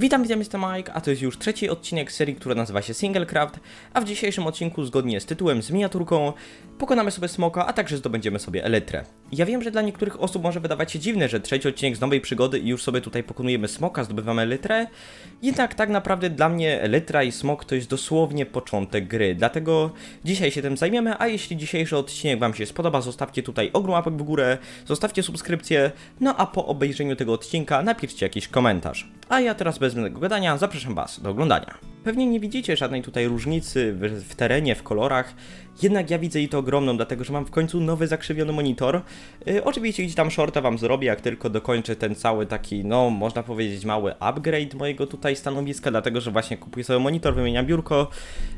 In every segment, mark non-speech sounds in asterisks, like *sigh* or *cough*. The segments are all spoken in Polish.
Witam, witam, jestem Mike, a to jest już trzeci odcinek serii, która nazywa się Singlecraft, a w dzisiejszym odcinku, zgodnie z tytułem z miniaturką, pokonamy sobie smoka, a także zdobędziemy sobie elytrę. Ja wiem, że dla niektórych osób może wydawać się dziwne, że trzeci odcinek z nowej przygody i już sobie tutaj pokonujemy smoka, zdobywamy elytrę, jednak tak naprawdę dla mnie elytra i smok to jest dosłownie początek gry, dlatego dzisiaj się tym zajmiemy, a jeśli dzisiejszy odcinek Wam się spodoba, zostawcie tutaj ogrom łapek w górę, zostawcie subskrypcję, no a po obejrzeniu tego odcinka napiszcie jakiś komentarz. A ja teraz bez zbędnego gadania zapraszam Was do oglądania. Pewnie nie widzicie żadnej tutaj różnicy w, w terenie, w kolorach, jednak ja widzę i to ogromną, dlatego że mam w końcu nowy zakrzywiony monitor. Yy, oczywiście gdzieś tam shorta Wam zrobię, jak tylko dokończę ten cały taki, no można powiedzieć mały upgrade mojego tutaj stanowiska, dlatego że właśnie kupuję sobie monitor, wymieniam biurko,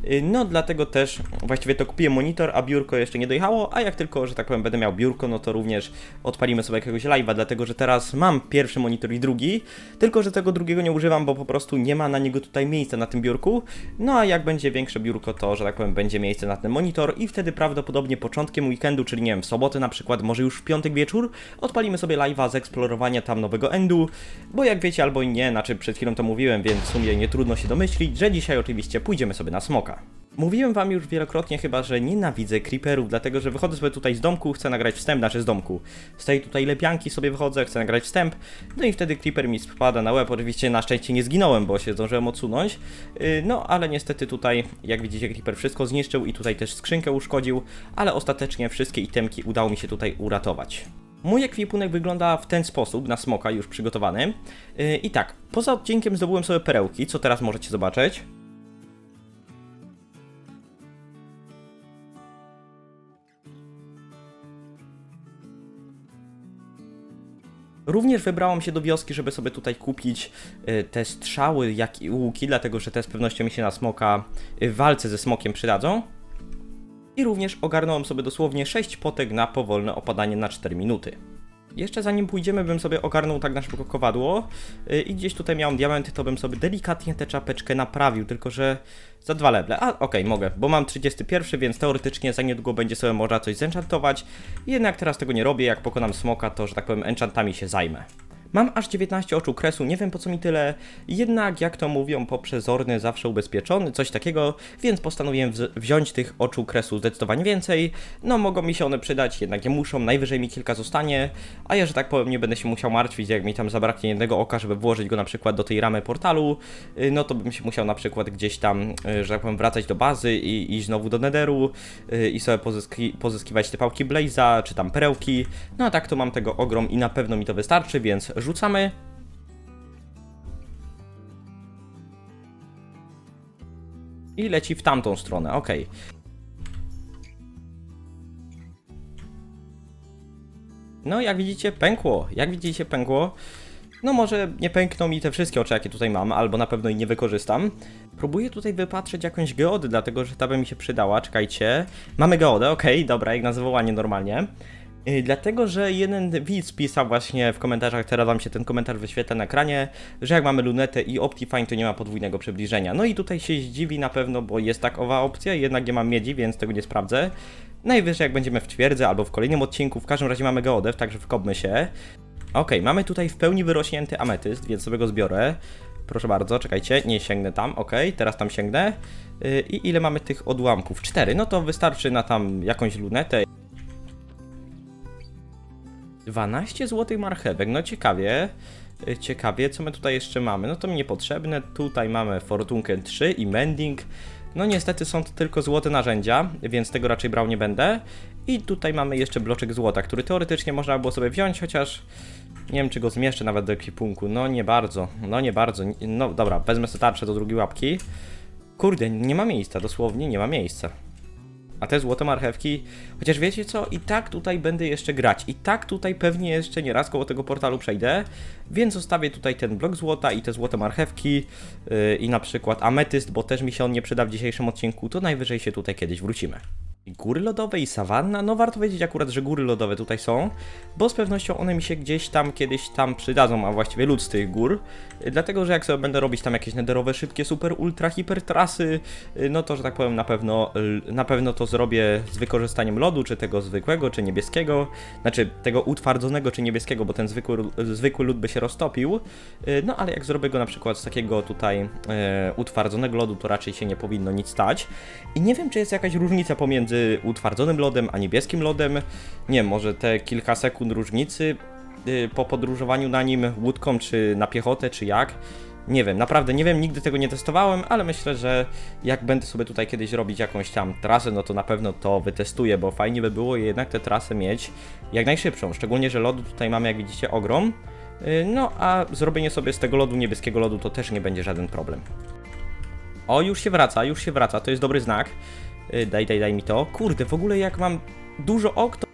yy, no dlatego też właściwie to kupiłem monitor, a biurko jeszcze nie dojechało, a jak tylko, że tak powiem, będę miał biurko, no to również odpalimy sobie jakiegoś live'a, dlatego że teraz mam pierwszy monitor i drugi, tylko że tego drugiego nie używam, bo po prostu nie ma na niego tutaj miejsca na tym biurku, no a jak będzie większe biurko, to, że tak powiem, będzie miejsce na ten monitor i wtedy prawdopodobnie początkiem weekendu, czyli nie wiem, w sobotę na przykład, może już w piątek wieczór, odpalimy sobie live'a z eksplorowania tam nowego endu, bo jak wiecie albo nie, znaczy przed chwilą to mówiłem, więc w sumie nie trudno się domyślić, że dzisiaj oczywiście pójdziemy sobie na smoka. Mówiłem wam już wielokrotnie chyba, że nienawidzę creeperów, dlatego że wychodzę sobie tutaj z domku, chcę nagrać wstęp, znaczy z domku. Z tej tutaj lepianki sobie wychodzę, chcę nagrać wstęp, no i wtedy creeper mi spada na łeb, oczywiście na szczęście nie zginąłem, bo się zdążyłem odsunąć. Yy, no ale niestety tutaj, jak widzicie, creeper wszystko zniszczył i tutaj też skrzynkę uszkodził, ale ostatecznie wszystkie itemki udało mi się tutaj uratować. Mój ekwipunek wygląda w ten sposób, na smoka już przygotowany. Yy, I tak, poza odcinkiem zdobyłem sobie perełki, co teraz możecie zobaczyć. Również wybrałam się do wioski, żeby sobie tutaj kupić y, te strzały, jak i łuki, dlatego że te z pewnością mi się na smoka y, w walce ze smokiem przydadzą. I również ogarnąłem sobie dosłownie 6 potek na powolne opadanie na 4 minuty. Jeszcze zanim pójdziemy, bym sobie ogarnął tak na szybko kowadło yy, i gdzieś tutaj miałem diamenty, to bym sobie delikatnie tę czapeczkę naprawił, tylko że za dwa leble. A, okej, okay, mogę, bo mam 31, więc teoretycznie za niedługo będzie sobie można coś zenchantować. Jednak teraz tego nie robię, jak pokonam smoka, to że tak powiem enchantami się zajmę. Mam aż 19 oczu kresu, nie wiem po co mi tyle, jednak jak to mówią, poprzezorny zawsze ubezpieczony, coś takiego, więc postanowiłem wz wziąć tych oczu kresu zdecydowanie więcej. No mogą mi się one przydać, jednak nie muszą, najwyżej mi kilka zostanie, a ja, że tak powiem, nie będę się musiał martwić, jak mi tam zabraknie jednego oka, żeby włożyć go na przykład do tej ramy portalu, no to bym się musiał na przykład gdzieś tam, że tak powiem, wracać do bazy i iść znowu do netheru i sobie pozyski pozyskiwać te pałki Blaze'a, czy tam perełki, no a tak to mam tego ogrom i na pewno mi to wystarczy, więc rzucamy. I leci w tamtą stronę, ok. No, jak widzicie, pękło. Jak widzicie, pękło. No może nie pękną mi te wszystkie oczy, jakie tutaj mam, albo na pewno ich nie wykorzystam. Próbuję tutaj wypatrzeć jakąś geodę, dlatego że ta by mi się przydała, czekajcie. Mamy geodę, okay, dobra, jak na zawołanie normalnie. Yy, dlatego, że jeden widz pisał właśnie w komentarzach, teraz wam się ten komentarz wyświetla na ekranie, że jak mamy lunetę i Optifine, to nie ma podwójnego przybliżenia. No i tutaj się zdziwi na pewno, bo jest takowa opcja, jednak nie mam miedzi, więc tego nie sprawdzę. Najwyżej jak będziemy w twierdzy albo w kolejnym odcinku, w każdym razie mamy geodę, także wkopmy się. Ok, mamy tutaj w pełni wyrośnięty ametyst, więc sobie go zbiorę. Proszę bardzo, czekajcie, nie sięgnę tam, ok, teraz tam sięgnę. Yy, I ile mamy tych odłamków? Cztery, no to wystarczy na tam jakąś lunetę. 12 złotych marchewek, no ciekawie. Yy, Ciekawie, co my tutaj jeszcze mamy? No to mi niepotrzebne. Tutaj mamy Fortunkę 3 i Mending. No niestety są to tylko złote narzędzia, więc tego raczej brał nie będę. I tutaj mamy jeszcze bloczek złota, który teoretycznie można było sobie wziąć, chociaż nie wiem czy go zmieszczę nawet do ekwipunku. No nie bardzo, no nie bardzo. No dobra, wezmę sobie tarczę do drugiej łapki. Kurde, nie ma miejsca, dosłownie nie ma miejsca. A te złote marchewki, chociaż wiecie co, i tak tutaj będę jeszcze grać, i tak tutaj pewnie jeszcze nie raz koło tego portalu przejdę, więc zostawię tutaj ten blok złota i te złote marchewki yy, i na przykład ametyst, bo też mi się on nie przyda w dzisiejszym odcinku, to najwyżej się tutaj kiedyś wrócimy. Góry lodowe i sawanna. No warto wiedzieć akurat, że góry lodowe tutaj są, bo z pewnością one mi się gdzieś tam kiedyś tam przydadzą, a właściwie lód z tych gór. Dlatego, że jak sobie będę robić tam jakieś nederowe, szybkie, super, ultra, hiper trasy, no to, że tak powiem, na pewno, na pewno to zrobię z wykorzystaniem lodu, czy tego zwykłego, czy niebieskiego, znaczy tego utwardzonego, czy niebieskiego, bo ten zwykły, zwykły lód by się roztopił. No ale jak zrobię go na przykład z takiego tutaj e, utwardzonego lodu, to raczej się nie powinno nic stać. I nie wiem, czy jest jakaś różnica pomiędzy utwardzonym lodem a niebieskim lodem. Nie może te kilka sekund różnicy y, po podróżowaniu na nim łódką, czy na piechotę, czy jak. Nie wiem, naprawdę nie wiem, nigdy tego nie testowałem, ale myślę, że jak będę sobie tutaj kiedyś robić jakąś tam trasę, no to na pewno to wytestuję, bo fajnie by było jednak tę trasę mieć jak najszybszą. Szczególnie, że lodu tutaj mamy, jak widzicie, ogrom. Y, No, a zrobienie sobie z tego lodu, niebieskiego lodu, to też nie będzie żaden problem. O, już się wraca, już się wraca, to jest dobry znak. Y, Daj, daj, daj mi to. Kurde, w ogóle jak mam dużo ok, to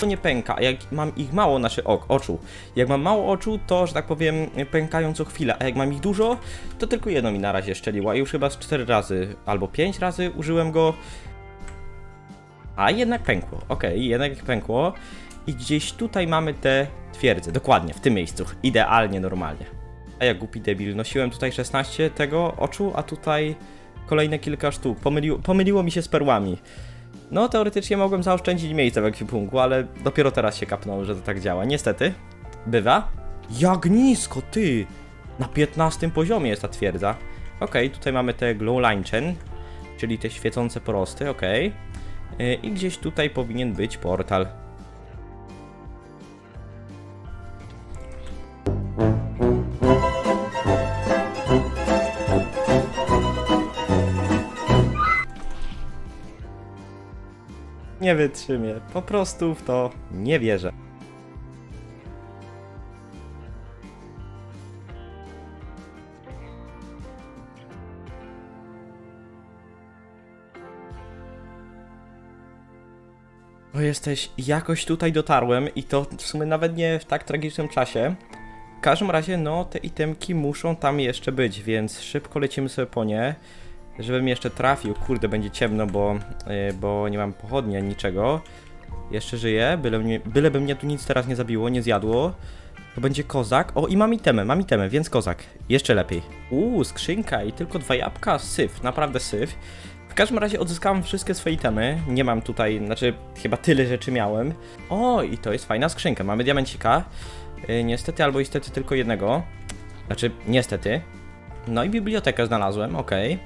to nie pęka, a jak mam ich mało, nasze ok, oczu. Jak mam mało oczu, to, że tak powiem, pękają co chwilę, a jak mam ich dużo, to tylko jedno mi na razie szczeliło. Już chyba z 4 razy albo 5 razy użyłem go. A jednak pękło, okej, jednak pękło. I gdzieś tutaj mamy te twierdze, dokładnie, w tym miejscu, idealnie, normalnie. A jak głupi debil, nosiłem tutaj 16 tego oczu, a tutaj kolejne kilka sztuk. Pomyliło, pomyliło mi się z perłami. No, teoretycznie mogłem zaoszczędzić miejsce w ekwipunku, ale dopiero teraz się kapnął, że to tak działa. Niestety, bywa. Jak nisko, ty! Na 15 poziomie jest ta twierdza. Okej, tutaj mamy te glow line czyli te świecące porosty. Yy, I gdzieś tutaj powinien być portal. Nie wytrzymię. Po prostu w to nie wierzę. O, jesteś. Jakoś tutaj dotarłem i to w sumie nawet nie w tak tragicznym czasie. W każdym razie, no, te itemki muszą tam jeszcze być, więc szybko lecimy sobie po nie. Żebym jeszcze trafił, kurde, będzie ciemno, bo, yy, bo nie mam pochodni ani niczego. Jeszcze żyję, byle, mnie, byleby mnie tu nic teraz nie zabiło, nie zjadło. To będzie kozak. O, i mam itemę, mam itemę, więc kozak. Jeszcze lepiej. Uuu, skrzynka i tylko dwa jabłka, syf, naprawdę syf. W każdym razie odzyskałem wszystkie swoje itemy. Nie mam tutaj, znaczy chyba tyle rzeczy miałem. O, i to jest fajna skrzynka. Mamy diamencika. Yy, niestety albo istety tylko jednego. Znaczy, niestety. No i bibliotekę znalazłem, okej.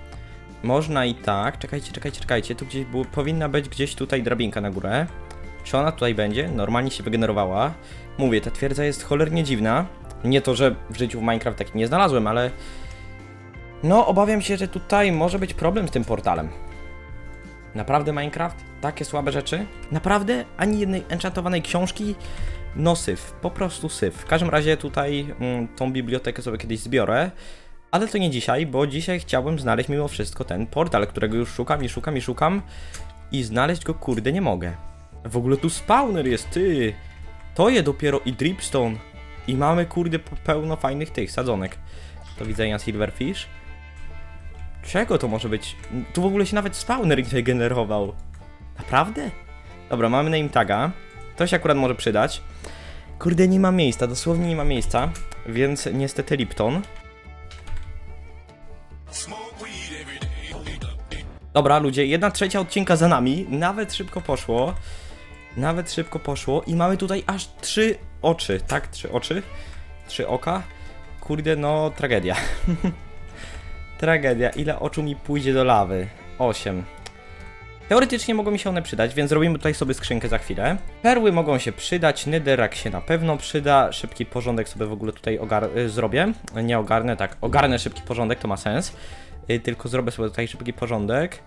Można i tak. Czekajcie, czekajcie, czekajcie. Tu gdzieś było, powinna być gdzieś tutaj drabinka na górę. Czy ona tutaj będzie? Normalnie się wygenerowała. Mówię, ta twierdza jest cholernie dziwna. Nie to, że w życiu w Minecraft taki nie znalazłem, ale... No, obawiam się, że tutaj może być problem z tym portalem. Naprawdę Minecraft? Takie słabe rzeczy? Naprawdę? Ani jednej enchantowanej książki? No syf, po prostu syf. W każdym razie tutaj mm, tą bibliotekę sobie kiedyś zbiorę. Ale to nie dzisiaj, bo dzisiaj chciałbym znaleźć mimo wszystko ten portal, którego już szukam i szukam i szukam. I znaleźć go kurde nie mogę. W ogóle tu spawner jest, ty! To je dopiero i dripstone. I mamy kurde pe- pełno fajnych tych sadzonek. Do widzenia silverfish. Czego to może być? Tu w ogóle się nawet spawner nie generował. Naprawdę? Dobra, mamy name taga. To się akurat może przydać. Kurde, nie ma miejsca, dosłownie nie ma miejsca. Więc niestety Lipton. Dobra, ludzie, jedna trzecia odcinka za nami. Nawet szybko poszło. Nawet szybko poszło. I mamy tutaj aż trzy oczy. Tak, trzy oczy. Trzy oka. Kurde, no, tragedia. *laughs* tragedia. Ile oczu mi pójdzie do lawy? Osiem. Teoretycznie mogą mi się one przydać, więc zrobimy tutaj sobie skrzynkę za chwilę. Perły mogą się przydać, Netherrack się na pewno przyda, szybki porządek sobie w ogóle tutaj y, zrobię. Nie ogarnę, tak, ogarnę szybki porządek, to ma sens. Y, tylko zrobię sobie tutaj szybki porządek.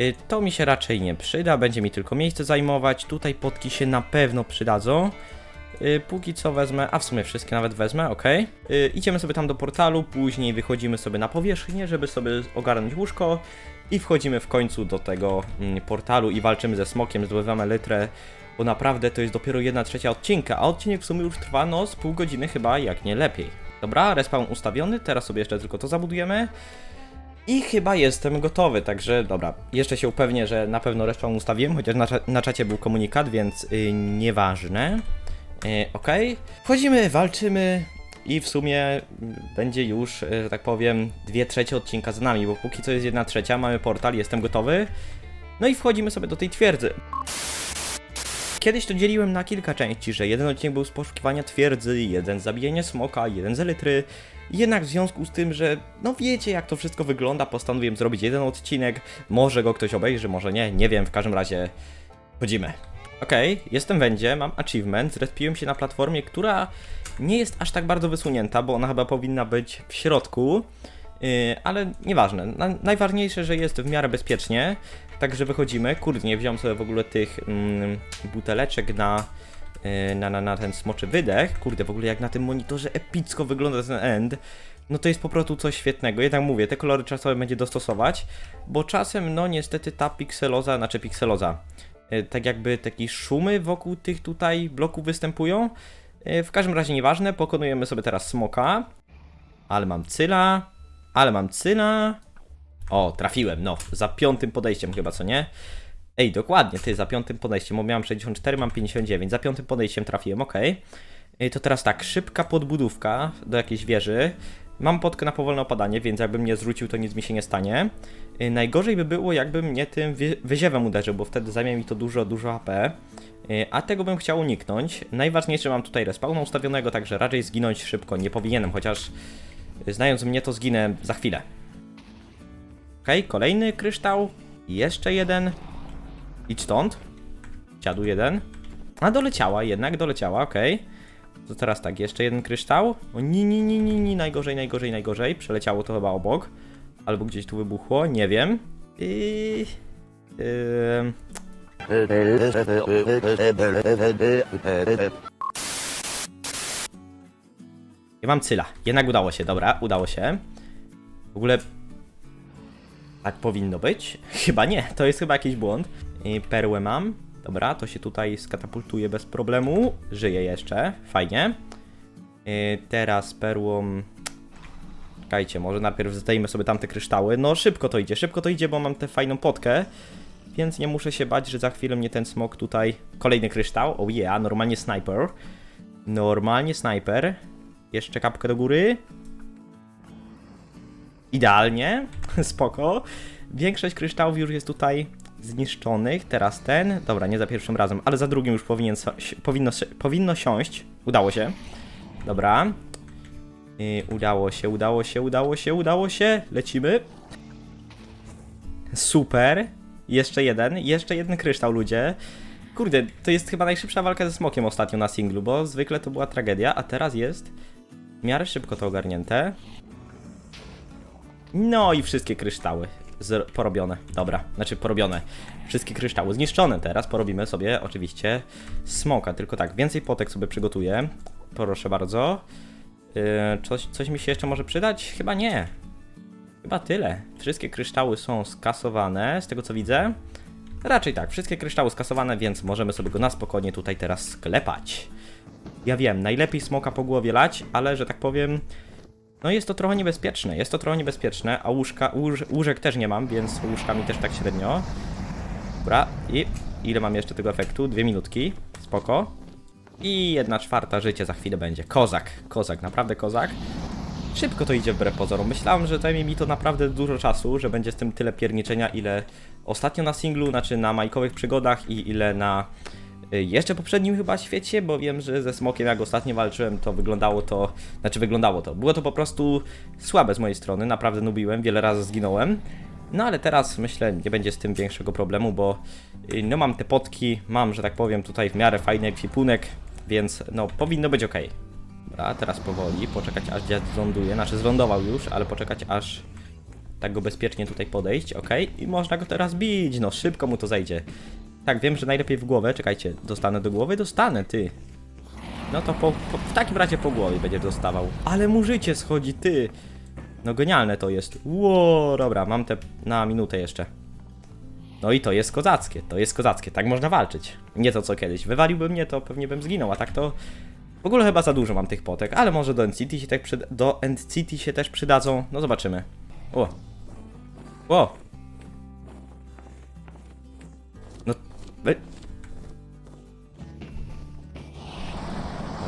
Y, To mi się raczej nie przyda, będzie mi tylko miejsce zajmować. Tutaj potki się na pewno przydadzą. Póki co wezmę, a w sumie wszystkie nawet wezmę, ok. Idziemy sobie tam do portalu, później wychodzimy sobie na powierzchnię, żeby sobie ogarnąć łóżko. I wchodzimy w końcu do tego mm, portalu i walczymy ze smokiem, zdobywamy litrę, bo naprawdę to jest dopiero jedna trzecia odcinka, a odcinek w sumie już trwa no z pół godziny chyba, jak nie lepiej. Dobra, respawn ustawiony, teraz sobie jeszcze tylko to zabudujemy. I chyba jestem gotowy, także dobra. Jeszcze się upewnię, że na pewno respawn ustawiłem, chociaż na, na czacie był komunikat, więc y, nieważne. Y, Okej. Wchodzimy, walczymy i w sumie będzie już, y, że tak powiem, dwie trzecie odcinka za nami, bo póki co jest jedna trzecia, mamy portal, jestem gotowy. No i wchodzimy sobie do tej twierdzy. Kiedyś to dzieliłem na kilka części, że jeden odcinek był z poszukiwania twierdzy, jeden z zabijania smoka, jeden z elitry. Jednak w związku z tym, że no wiecie jak to wszystko wygląda, postanowiłem zrobić jeden odcinek. Może go ktoś obejrzy, może nie, nie wiem, w każdym razie chodzimy. Okej, jestem w Endzie, mam achievement, zrespiłem się na platformie, która nie jest aż tak bardzo wysunięta, bo ona chyba powinna być w środku. Yy, ale nieważne. Na, najważniejsze, że jest w miarę bezpiecznie. Także wychodzimy. Kurde, nie wziąłem sobie w ogóle tych mm, buteleczek na, yy, na, na, na ten smoczy wydech. Kurde, w ogóle jak na tym monitorze epicko wygląda ten end. No to jest po prostu coś świetnego. Jednak mówię, te kolory czasowe będzie dostosować, bo czasem, no niestety ta pikseloza, znaczy pikseloza, yy, tak jakby takie szumy wokół tych tutaj bloków występują. Yy, w każdym razie nieważne, pokonujemy sobie teraz smoka. Ale mam cyla, ale mam cyla. O, trafiłem, no, za piątym podejściem chyba, co nie? Ej, dokładnie, ty, za piątym podejściem, bo miałem 64, mam 59, za piątym podejściem trafiłem, okej. Ej, To teraz tak, szybka podbudówka do jakiejś wieży. Mam podkę na powolne opadanie, więc jakbym nie zwrócił, to nic mi się nie stanie. Ej, Najgorzej by było, jakbym mnie tym wy- wyziewem uderzył, bo wtedy zajmie mi to dużo, dużo AP. Ej, A tego bym chciał uniknąć. Najważniejsze mam tutaj respawna ustawionego, także raczej zginąć szybko nie powinienem, chociaż znając mnie to zginę za chwilę. Okej, kolejny kryształ. Jeszcze jeden. Idź stąd. Siadł jeden. A doleciała jednak, doleciała, okej. To teraz tak, jeszcze jeden kryształ. O ni, ni, ni, ni, ni, najgorzej, najgorzej, najgorzej. Przeleciało to chyba obok. Albo gdzieś tu wybuchło, nie wiem. I... Yy... Ja mam cyla. Jednak udało się, dobra, udało się. W ogóle tak powinno być? Chyba nie, to jest chyba jakiś błąd. I perłę mam. Dobra, to się tutaj skatapultuje bez problemu. Żyje jeszcze, fajnie. I teraz perłą... Czekajcie, może najpierw zdejmę sobie tamte kryształy. No szybko to idzie, szybko to idzie, bo mam tę fajną potkę. Więc nie muszę się bać, że za chwilę mnie ten smok tutaj... Kolejny kryształ, oh yeah, normalnie sniper. Normalnie sniper. Jeszcze kapkę do góry. Idealnie, *laughs* spoko. Większość kryształów już jest tutaj zniszczonych. Teraz ten, dobra, nie za pierwszym razem, ale za drugim już powinien, powinno, powinno siąść. Udało się. Dobra. Udało się, udało się, udało się, udało się. Lecimy. Super. Jeszcze jeden, jeszcze jeden kryształ, ludzie. Kurde, to jest chyba najszybsza walka ze smokiem ostatnio na singlu, bo zwykle to była tragedia, a teraz jest w miarę szybko to ogarnięte. No i wszystkie kryształy porobione. Dobra, znaczy porobione. Wszystkie kryształy zniszczone. Teraz porobimy sobie oczywiście smoka. Tylko tak, więcej potek sobie przygotuję. Proszę bardzo. Yy, coś, coś mi się jeszcze może przydać? Chyba nie. Chyba tyle. Wszystkie kryształy są skasowane, z tego co widzę. Raczej tak, wszystkie kryształy skasowane, więc możemy sobie go na spokojnie tutaj teraz sklepać. Ja wiem, najlepiej smoka po głowie lać, ale że tak powiem, no jest to trochę niebezpieczne, jest to trochę niebezpieczne, a łóżka, łóż, łóżek też nie mam, więc łóżkami też tak średnio. Dobra, i ile mam jeszcze tego efektu? Dwie minutki, spoko. I jedna czwarta życie za chwilę będzie. Kozak, kozak, naprawdę kozak. Szybko to idzie wbrew pozorom. Myślałem, że zajmie mi to naprawdę dużo czasu, że będzie z tym tyle pierniczenia, ile ostatnio na singlu, znaczy na majkowych przygodach i ile na jeszcze poprzednim chyba świecie, bo wiem, że ze smokiem jak ostatnio walczyłem, to wyglądało to, znaczy wyglądało to, było to po prostu słabe z mojej strony, naprawdę nubiłem, wiele razy zginąłem. No ale teraz myślę, nie będzie z tym większego problemu, bo y, no mam te potki, mam, że tak powiem, tutaj w miarę fajny ekwipunek, więc no powinno być ok. Dobra, teraz powoli, poczekać aż dziad zląduje, znaczy zlądował już, ale poczekać aż tak go bezpiecznie tutaj podejść, ok? I można go teraz bić, no szybko mu to zejdzie. Tak, wiem, że najlepiej w głowę, czekajcie, dostanę do głowy? Dostanę, ty. No to po, po, w takim razie po głowie będzie dostawał. Ale mu życie schodzi, ty. No genialne to jest. Ło, dobra, mam te na minutę jeszcze. No i to jest kozackie, to jest kozackie, tak można walczyć. Nie to co kiedyś. Wywaliłby mnie, to pewnie bym zginął, a tak to... W ogóle chyba za dużo mam tych potek, ale może do NCT się, tak przyda- do NCT się też przydadzą. No zobaczymy. O, O!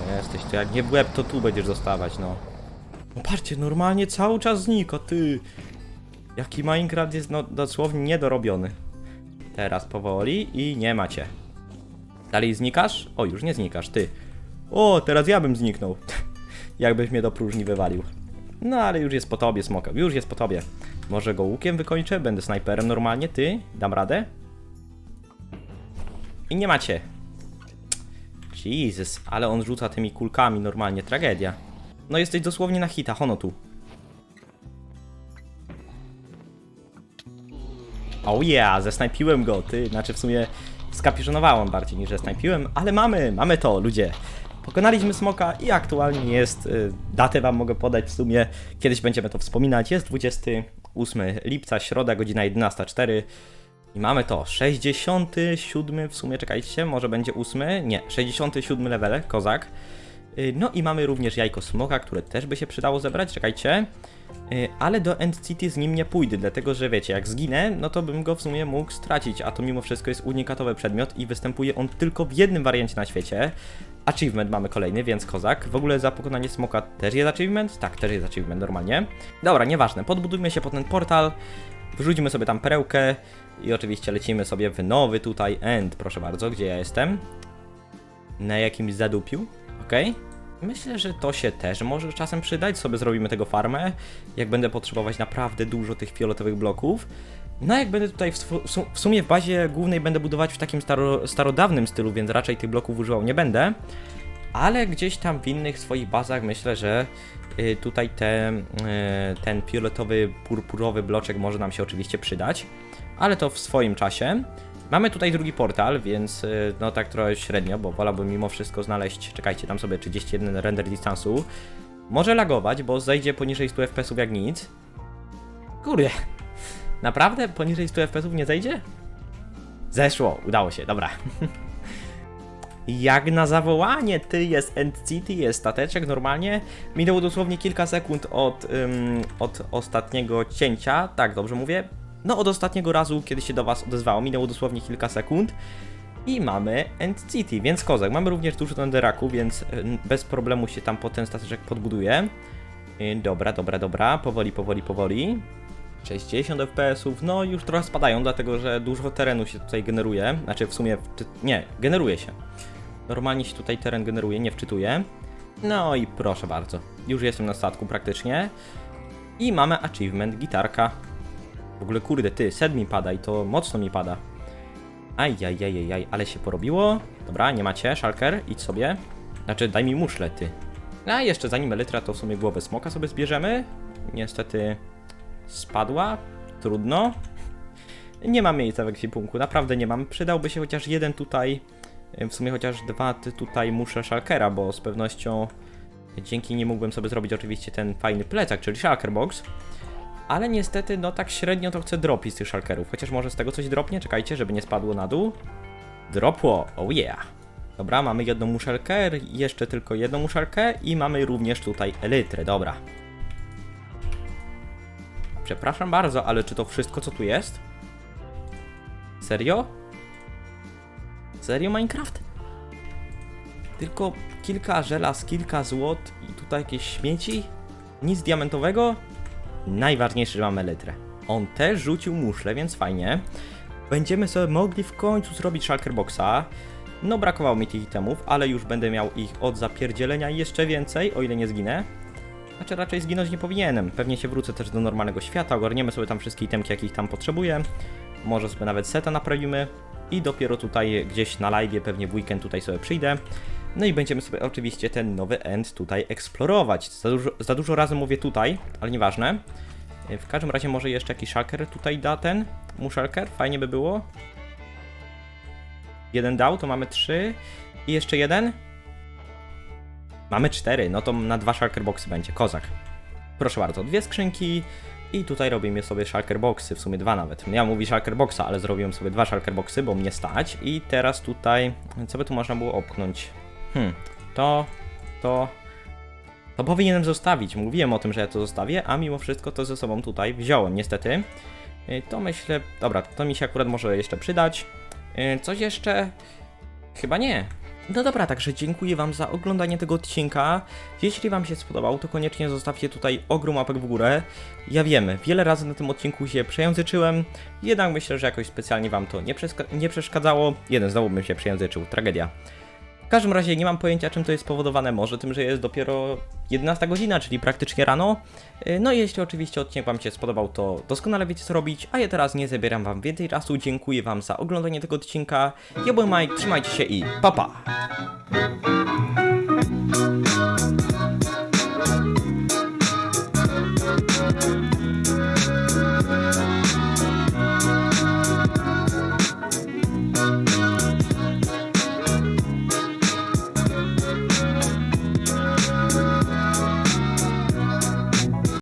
No jesteś, to jak nie w łeb, to tu będziesz dostawać, no. No patrzcie, normalnie cały czas znika, ty. Jaki Minecraft jest no, dosłownie niedorobiony. Teraz powoli i nie macie. Dalej znikasz? O, już nie znikasz, ty. O, teraz ja bym zniknął. *laughs* Jakbyś mnie do próżni wywalił. No ale już jest po tobie, smoka. Już jest po tobie. Może go łukiem wykończę? Będę snajperem normalnie, ty? Dam radę? I nie macie. Jesus, ale on rzuca tymi kulkami normalnie, tragedia. No jesteś dosłownie na hita, hono tu. Oh yeah, zesnajpiłem go, ty. Znaczy w sumie skapiszonowałem bardziej niż zesnajpiłem, ale mamy, mamy to, ludzie. Pokonaliśmy smoka i aktualnie jest, y, datę wam mogę podać w sumie, kiedyś będziemy to wspominać, jest 28 lipca, środa, godzina 11.04 i mamy to, 67 w sumie, czekajcie, może będzie 8, nie, 67 level, kozak. Y, No i mamy również jajko smoka, które też by się przydało zebrać, czekajcie. Y, Ale do End City z nim nie pójdę, dlatego że wiecie, jak zginę, no to bym go w sumie mógł stracić, a to mimo wszystko jest unikatowy przedmiot i występuje on tylko w jednym wariancie na świecie. Achievement mamy kolejny, więc kozak. W ogóle za pokonanie smoka też jest achievement? Tak, też jest achievement, normalnie. Dobra, nieważne, podbudujmy się po ten portal, wyrzucimy sobie tam perełkę i oczywiście lecimy sobie w nowy tutaj end, proszę bardzo, gdzie ja jestem. Na jakimś zadupiu, okej? Myślę, że to się też może czasem przydać. Sobie zrobimy tego farmę. Jak będę potrzebować naprawdę dużo tych fioletowych bloków. No, jak będę tutaj w, w sumie w bazie głównej będę budować w takim staro, starodawnym stylu, więc raczej tych bloków używał nie będę. Ale gdzieś tam w innych swoich bazach myślę, że y, tutaj te, y, ten fioletowy, purpurowy bloczek może nam się oczywiście przydać. Ale to w swoim czasie. Mamy tutaj drugi portal, więc y, no tak trochę średnio, bo wolałbym mimo wszystko znaleźć, czekajcie, tam sobie 31 render dystansu. Może lagować, bo zejdzie poniżej 100 fps jak nic. Kurde, *laughs* naprawdę poniżej 100 fps nie zejdzie? Zeszło, udało się, dobra. *laughs* Jak na zawołanie, ty jest End City, jest stateczek, normalnie. Minęło dosłownie kilka sekund od, od ostatniego cięcia, tak dobrze mówię? No, od ostatniego razu, kiedy się do Was odezwało, minęło dosłownie kilka sekund. I mamy End City, więc kozak. Mamy również dużo tenderaku, więc ym, bez problemu się tam po ten stateczek podbuduje. Yy, Dobra, dobra, dobra, powoli, powoli, powoli. 60 FPS-ów, no już trochę spadają, dlatego że dużo terenu się tutaj generuje. Znaczy w sumie, nie, generuje się. Normalnie się tutaj teren generuje, nie wczytuje. No i proszę bardzo, już jestem na statku praktycznie. I mamy achievement gitarka. W ogóle kurde, ty, set mi pada i to mocno mi pada. Ajajajajaj, ale się porobiło. Dobra, nie macie, Shulker, idź sobie. Znaczy, daj mi muszle, ty. A jeszcze zanim elytra, to w sumie głowę smoka sobie zbierzemy. Niestety spadła. Trudno. Nie mam miejsca w ekwipunku, naprawdę nie mam. Przydałby się chociaż jeden tutaj, w sumie chociaż dwa tutaj muszę Shulkera, bo z pewnością dzięki nie mógłbym sobie zrobić oczywiście ten fajny plecak, czyli Shulker Box. Ale niestety, no tak średnio to chcę dropić z tych Shulkerów. Chociaż może z tego coś dropnie, czekajcie, żeby nie spadło na dół. Dropło, oh yeah. Dobra, mamy jedną muszelkę, jeszcze tylko jedną muszelkę i mamy również tutaj elytrę, dobra. Przepraszam bardzo, ale czy to wszystko co tu jest? Serio? Serio Minecraft? Tylko kilka żelaz, kilka złot i tutaj jakieś śmieci? Nic diamentowego? Najważniejsze, że mamy elytrę. On też rzucił muszle, więc fajnie. Będziemy sobie mogli w końcu zrobić Shulker Boxa. No brakowało mi tych itemów, ale już będę miał ich od zapierdzielenia jeszcze więcej, o ile nie zginę. Znaczy raczej zginąć nie powinienem. Pewnie się wrócę też do normalnego świata, ogarniemy sobie tam wszystkie itemki, jakich tam potrzebuję. Może sobie nawet seta naprawimy. I dopiero tutaj gdzieś na live, pewnie w weekend tutaj sobie przyjdę. No i będziemy sobie oczywiście ten nowy end tutaj eksplorować. Za dużo, za dużo razy mówię tutaj, ale nieważne. W każdym razie może jeszcze jakiś shulker tutaj da ten muszalker, fajnie by było. Jeden dał, to mamy trzy. I jeszcze jeden. Mamy cztery, no to na dwa shulker boxy będzie, kozak. Proszę bardzo, dwie skrzynki. I tutaj robimy sobie shulker boxy, w sumie dwa nawet. Ja mówię shulker boxa, ale zrobiłem sobie dwa shulker boxy, bo mnie stać. I teraz tutaj, co by tu można było opchnąć? Hmm, to, to, to powinienem zostawić. Mówiłem o tym, że ja to zostawię, a mimo wszystko to ze sobą tutaj wziąłem, niestety. Y, To myślę, dobra, to mi się akurat może jeszcze przydać. Y, Coś jeszcze? Chyba nie. No dobra, także dziękuję Wam za oglądanie tego odcinka. Jeśli Wam się spodobał, to koniecznie zostawcie tutaj ogrom łapek w górę. Ja wiem, wiele razy na tym odcinku się przejęzyczyłem, jednak myślę, że jakoś specjalnie Wam to nie, nie przeszkadzało. Jeden znowu bym się przejęzyczył, tragedia. W każdym razie nie mam pojęcia, czym to jest spowodowane. Może tym, że jest dopiero 11 godzina, czyli praktycznie rano. Yy, No i jeśli oczywiście odcinek Wam się spodobał, to doskonale wiecie co robić. A ja teraz nie zabieram Wam więcej czasu. Dziękuję Wam za oglądanie tego odcinka. Ja byłem Mike, trzymajcie się i pa pa!